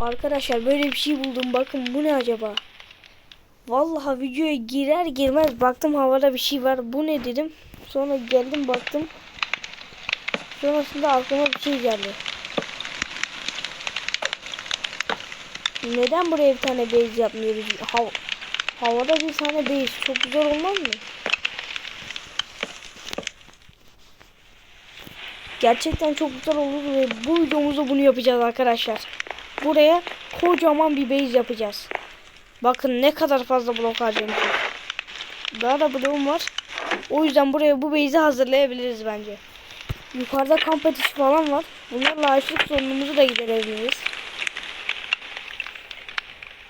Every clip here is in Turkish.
Arkadaşlar böyle bir şey buldum. Bakın bu ne acaba? Vallahi videoya girer girmez baktım havada bir şey var. Bu ne dedim. Sonra geldim baktım. Sonrasında aklıma bir şey geldi. Neden buraya bir tane base yapmıyoruz? Hav havada bir tane base çok güzel olmaz mı? Gerçekten çok güzel olur ve bu videomuzda bunu yapacağız arkadaşlar. Buraya kocaman bir base yapacağız. Bakın ne kadar fazla blok harcamışız. Daha da bloğum var. O yüzden buraya bu base'i hazırlayabiliriz bence. Yukarıda kamp ateşi falan var. Bunlarla açlık sorunumuzu da giderebiliriz.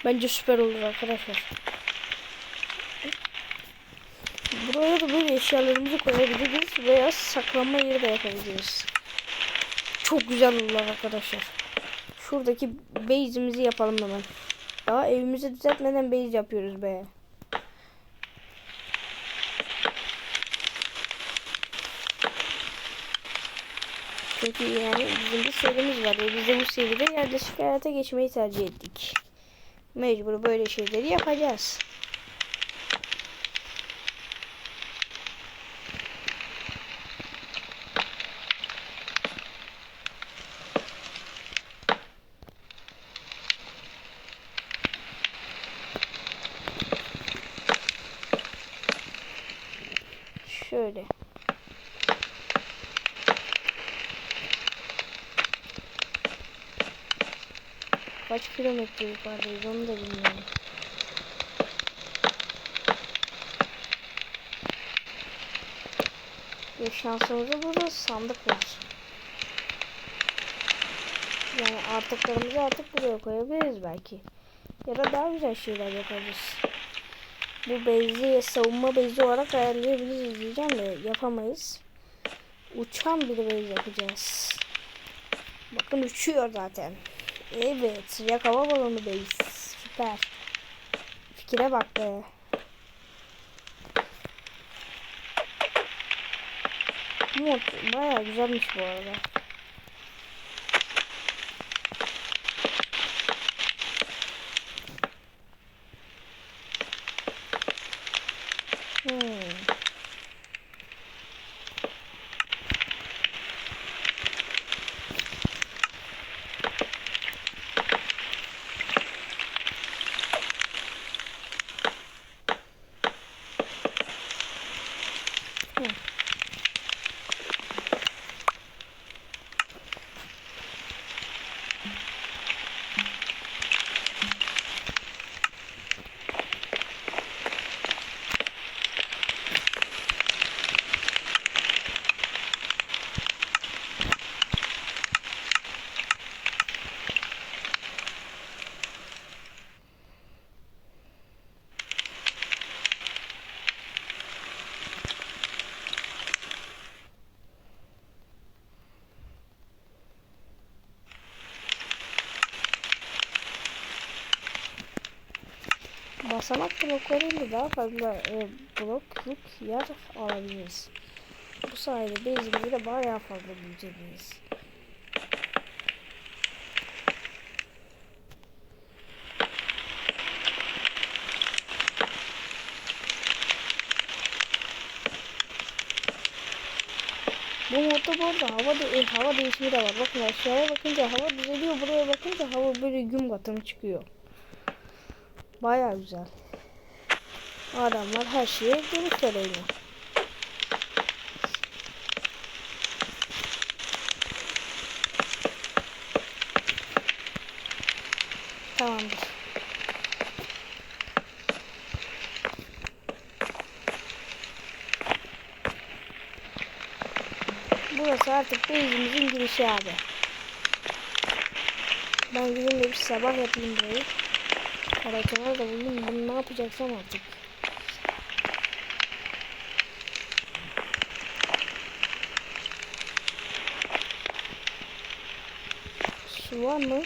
Bence süper olur arkadaşlar. Buraya da böyle eşyalarımızı koyabiliriz veya saklanma yeri de yapabiliriz. Çok güzel olur arkadaşlar. Şuradaki base'imizi yapalım hemen. Daha evimizi düzeltmeden base yapıyoruz be. Çünkü yani bizim bir serimiz var ve biz de bu seride yerleşik hayata geçmeyi tercih ettik. Mecbur böyle şeyleri yapacağız. Şöyle. Kaç kilometre yukarıdayız onu da bilmiyorum. Ve şansımıza burada sandık var. Yani artıklarımızı artık buraya koyabiliriz belki. Ya da daha güzel şeyler yapabiliriz. Bu base'i savunma base'i olarak ayarlayabiliriz diyeceğim de yapamayız. Uçan bir base yapacağız. Bakın uçuyor zaten. Evet sıcak hava balonu base. Süper. Fikire bak be. Mod baya güzelmiş bu arada. Basamak bloklarıyla daha fazla e, blokluk yer alabiliriz. Bu sayede base'imizi de bayağı fazla büyütebiliriz. Bu modda bu arada hava, de, e, hava değişimi de var. Bakın aşağıya bakınca hava düzeliyor. Buraya bakınca hava böyle gün batımı çıkıyor. Baya güzel. Adamlar her şeye dönüş söylüyor. Tamamdır. Burası artık base'imizin girişi abi. Ben gideyim de bir sabah yapayım burayı. Haritalar da bulayım. Bunu ne yapacaksam artık. Su var mı?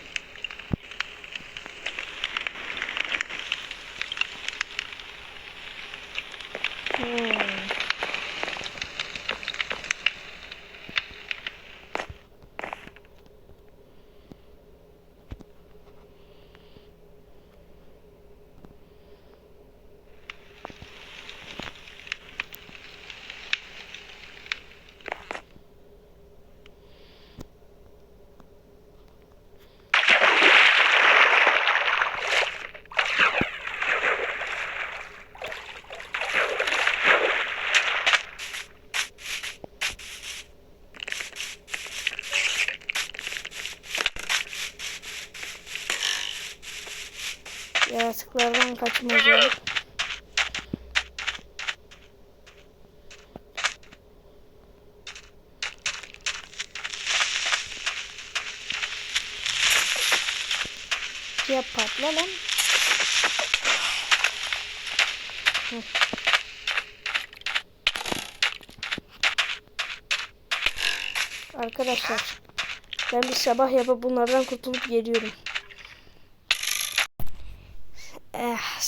Yaratıklardan kaçmaca. Ya patla lan. Hı. Arkadaşlar ben bir sabah yapıp bunlardan kurtulup geliyorum.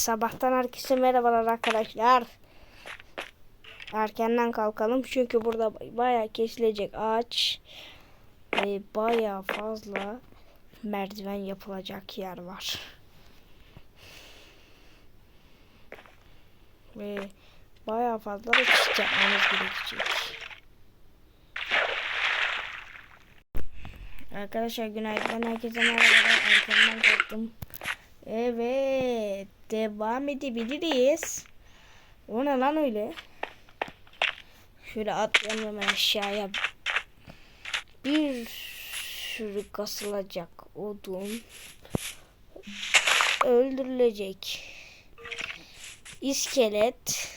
Sabahtan herkese merhabalar arkadaşlar. Erkenden kalkalım çünkü burada bayağı kesilecek ağaç ve bayağı fazla merdiven yapılacak yer var. Ve bayağı fazla da çift yapmamız gerekecek. Arkadaşlar günaydın. Herkese merhabalar. Erkenden kalktım. Evet. Devam edebiliriz. O ne lan öyle? Şöyle atlayalım aşağıya. Bir sürü kasılacak odun. Öldürülecek. İskelet.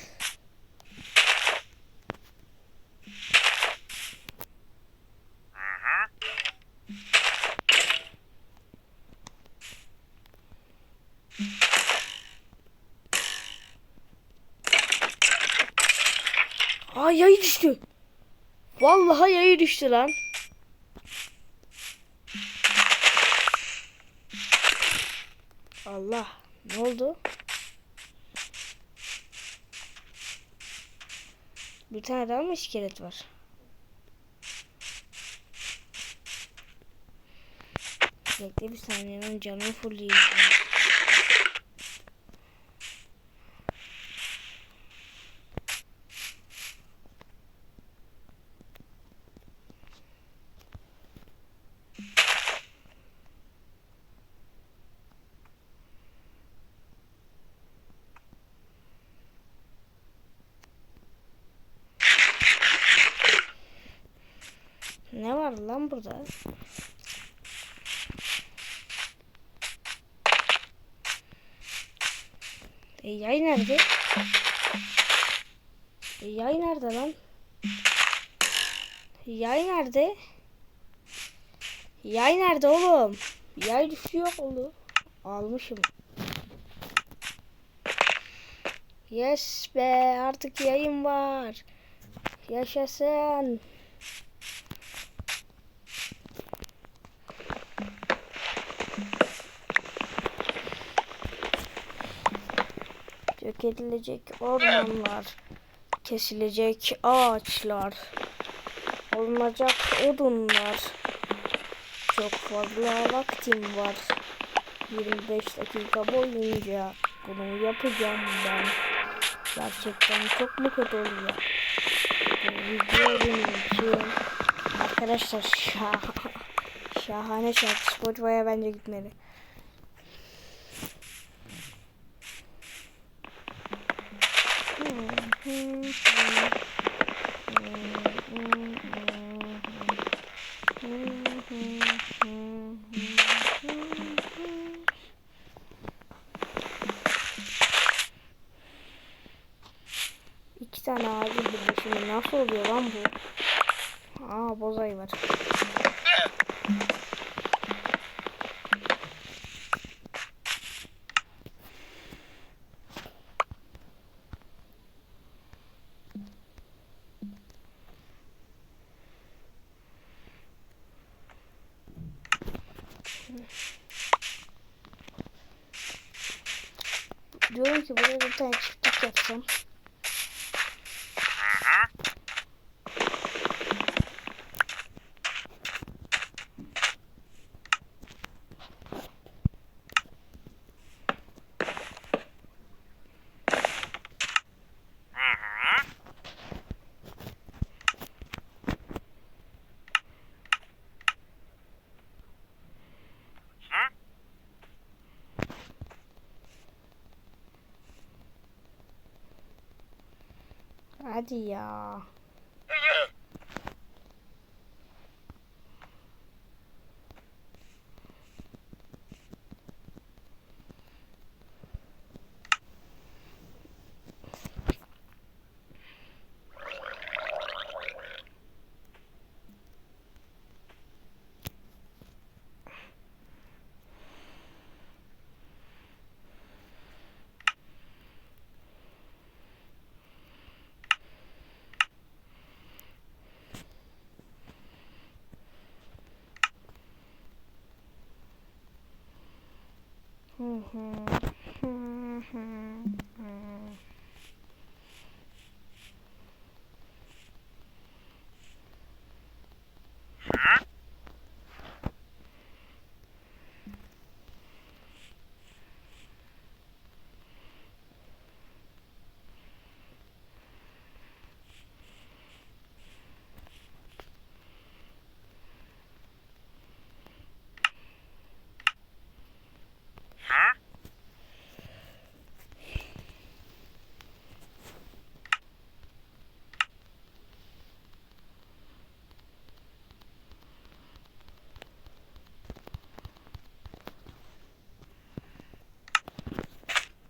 Aa yayı düştü. Vallahi yayı düştü lan. Allah ne oldu? Bir tane daha mı iskelet var? Bekle bir saniye onun canını fullleyeceğim. Ne var lan burada? E, yay nerede? E, yay nerede lan? Yay nerede? Yay nerede oğlum? Yay düşüyor oğlum. Almışım. Yes be artık yayın var. Yaşasın. Yok edilecek ormanlar, kesilecek ağaçlar, alınacak odunlar. Çok fazla vaktim var. 25 dakika boyunca bunu yapacağım ben. Gerçekten çok mu kötü oluyor? Bu video benim için. Arkadaşlar şah şahane şarkı Spotify'a bence gitmeli. İki tane ağacı birleşimi nasıl oluyor lan bu? Aa bozay var. Diyorum ki buraya bir tane çiftlik yapsam. 的呀？Hı hı. Hı hı. hı.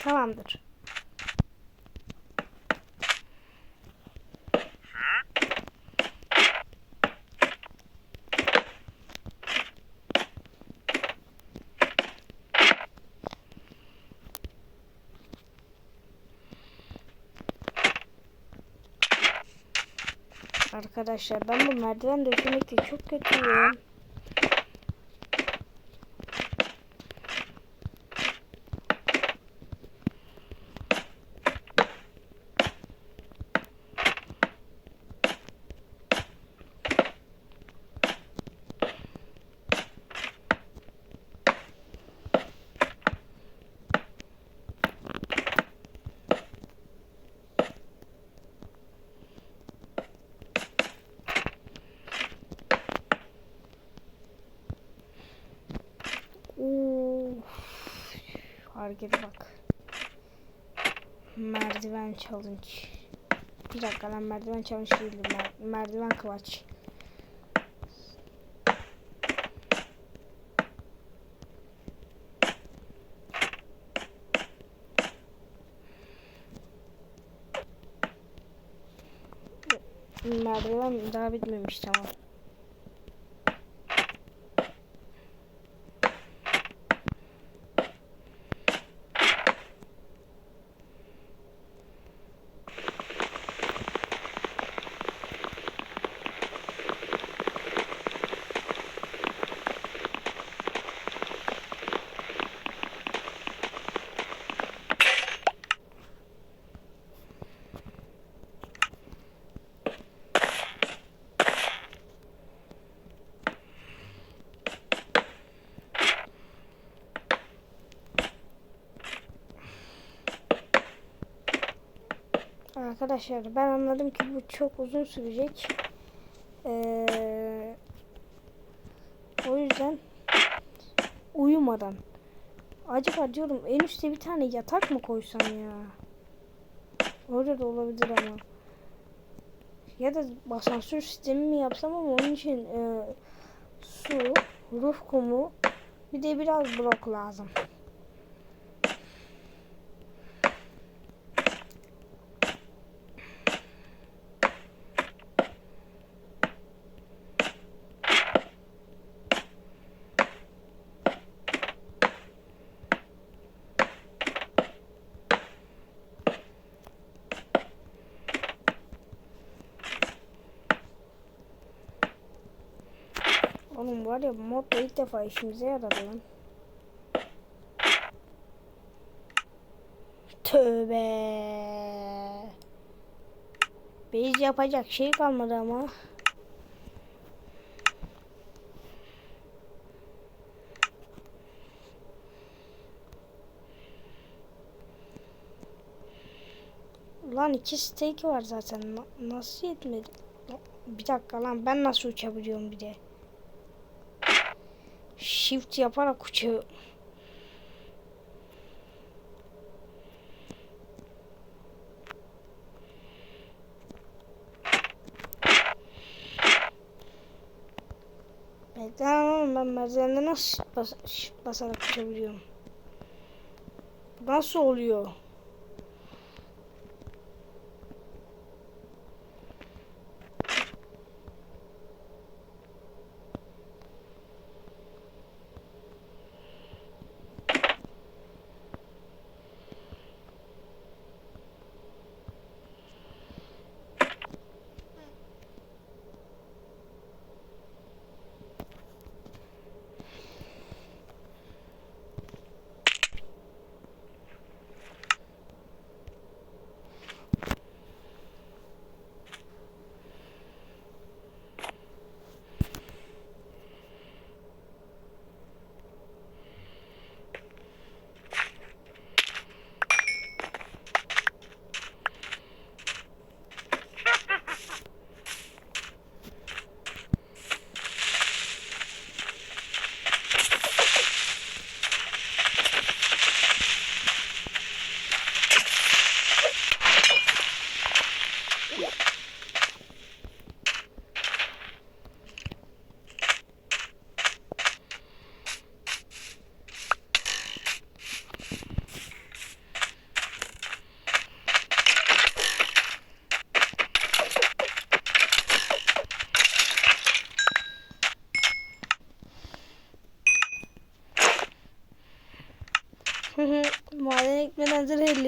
Tamamdır. Arkadaşlar ben bu merdiven döşemekte çok kötüyüm. Harekete bak. Merdiven challenge. Bir dakika lan merdiven challenge değildi. Mer merdiven kılaç. Merdiven daha bitmemiş tamam. Arkadaşlar ben anladım ki bu çok uzun sürecek. Ee, o yüzden uyumadan. Acaba diyorum en üstte bir tane yatak mı koysam ya? Öyle de olabilir ama. Ya da asansör sistemi mi yapsam ama onun için e, su, ruf kumu bir de biraz blok lazım. Oğlum var ya mod da ilk defa işimize yaradı lan. Tövbe. Biz yapacak şey kalmadı ama. Lan iki steak var zaten. Na- nasıl yetmedi? Bir dakika lan ben nasıl uçabiliyorum bir de. Shift yaparak uçuyor. Ama ben merdivende nasıl bas basarak uçabiliyorum? Nasıl oluyor?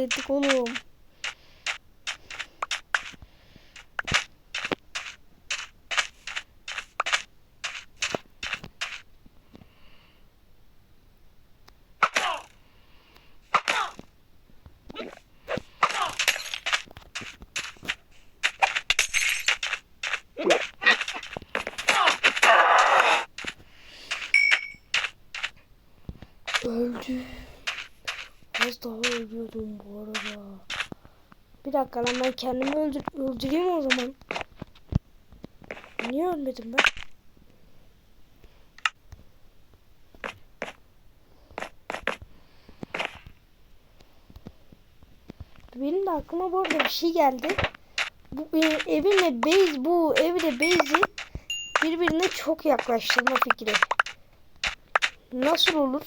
Ekmeden zırh elde ettik oğlum. Öldü. Az daha ölüyordum bu arada. Bir dakika lan ben kendimi öldür öldüreyim o zaman. Niye ölmedim ben? Benim de aklıma bu arada bir şey geldi. Bu benim evimle base bu evle base'i birbirine çok yaklaştırma fikri. Nasıl olur?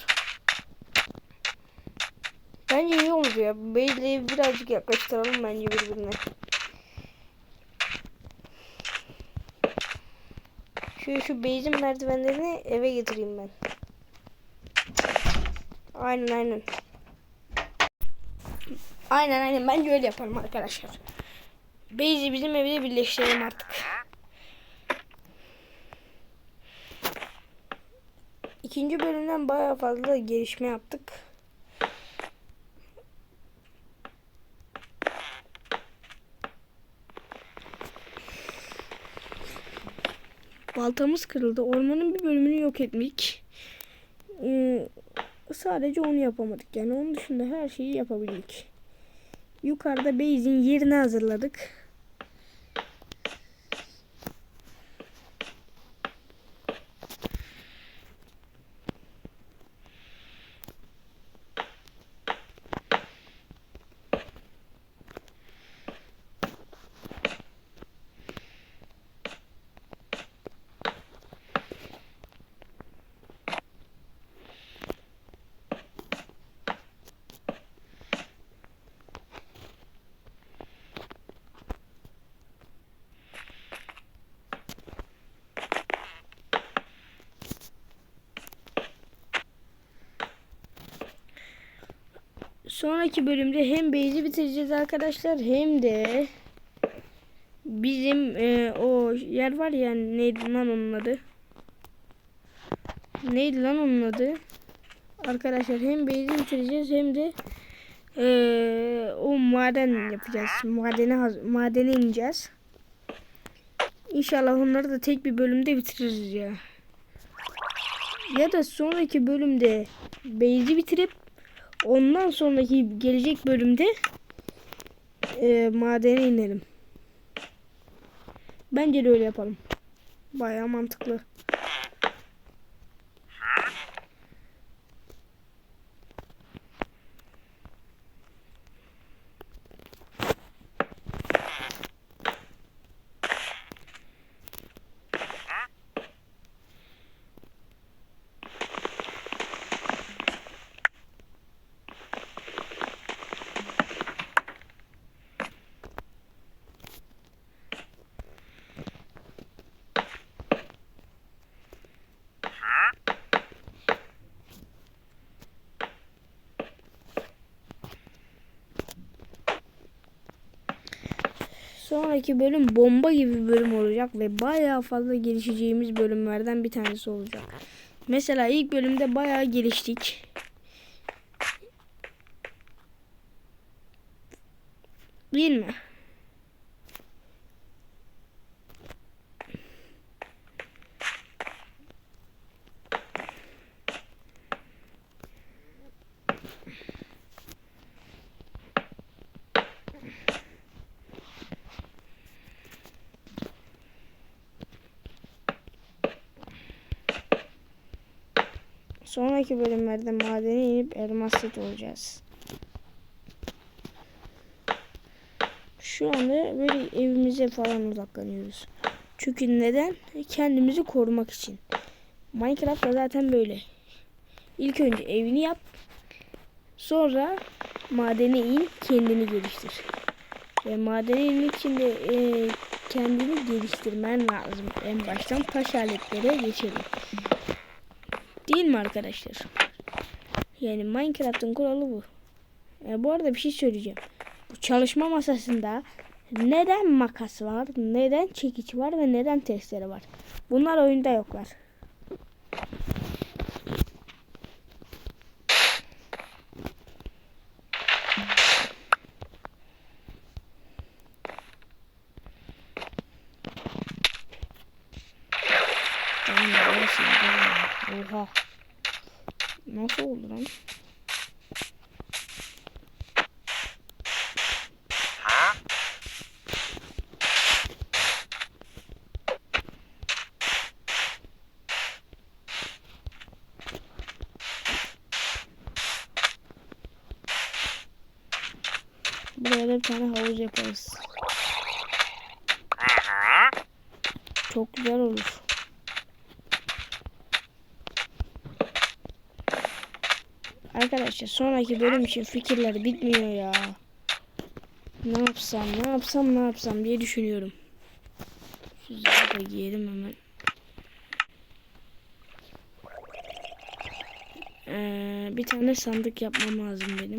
Bence iyi olur ya. Beyliği birazcık yaklaştıralım bence birbirine. Şu şu beyzin merdivenlerini eve getireyim ben. Aynen aynen. Aynen aynen bence öyle yaparım arkadaşlar. Beyzi bizim evde birleştirelim artık. İkinci bölümden bayağı fazla gelişme yaptık. Baltamız kırıldı. Ormanın bir bölümünü yok etmek. Ee, sadece onu yapamadık. Yani onun dışında her şeyi yapabildik. Yukarıda base'in yerini hazırladık. Sonraki bölümde hem base'i bitireceğiz arkadaşlar hem de bizim e, o yer var ya neydi lan onun adı? Neydi lan onun adı? Arkadaşlar hem base'i bitireceğiz hem de e, o maden yapacağız. Madene madene ineceğiz. İnşallah onları da tek bir bölümde bitiririz ya. Ya da sonraki bölümde base'i bitirip Ondan sonraki gelecek bölümde e, madene inelim. Bence de öyle yapalım. Baya mantıklı. Sonraki bölüm bomba gibi bir bölüm olacak ve bayağı fazla gelişeceğimiz bölümlerden bir tanesi olacak. Mesela ilk bölümde bayağı geliştik. Değil mi? Sonraki bölümlerde madene inip elmas set olacağız. Şu anda böyle evimize falan uzaklanıyoruz. Çünkü neden? Kendimizi korumak için. Minecraft'ta zaten böyle. İlk önce evini yap. Sonra madene in, kendini geliştir. Ve madene inmek için de e, kendini geliştirmen lazım. En baştan taş aletlere geçelim. Değil mi arkadaşlar? Yani Minecraft'ın kuralı bu. E, bu arada bir şey söyleyeceğim. Bu çalışma masasında neden makas var, neden çekiç var ve neden testere var? Bunlar oyunda yoklar. Tamam, burası, tamam. Oha. Nasıl oldu lan? Buraya da bir havuz yaparız. Çok güzel olur. Arkadaşlar sonraki bölüm için fikirler bitmiyor ya. Ne yapsam, ne yapsam, ne yapsam diye düşünüyorum. Şu da giyelim hemen. Ee, bir tane sandık yapmam lazım benim.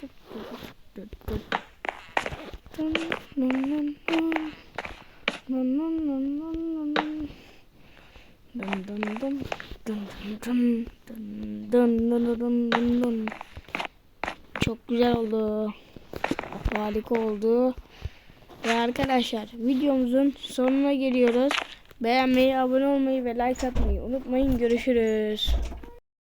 arkadaşlar videomuzun sonuna geliyoruz. Beğenmeyi, abone olmayı ve like atmayı unutmayın. Görüşürüz.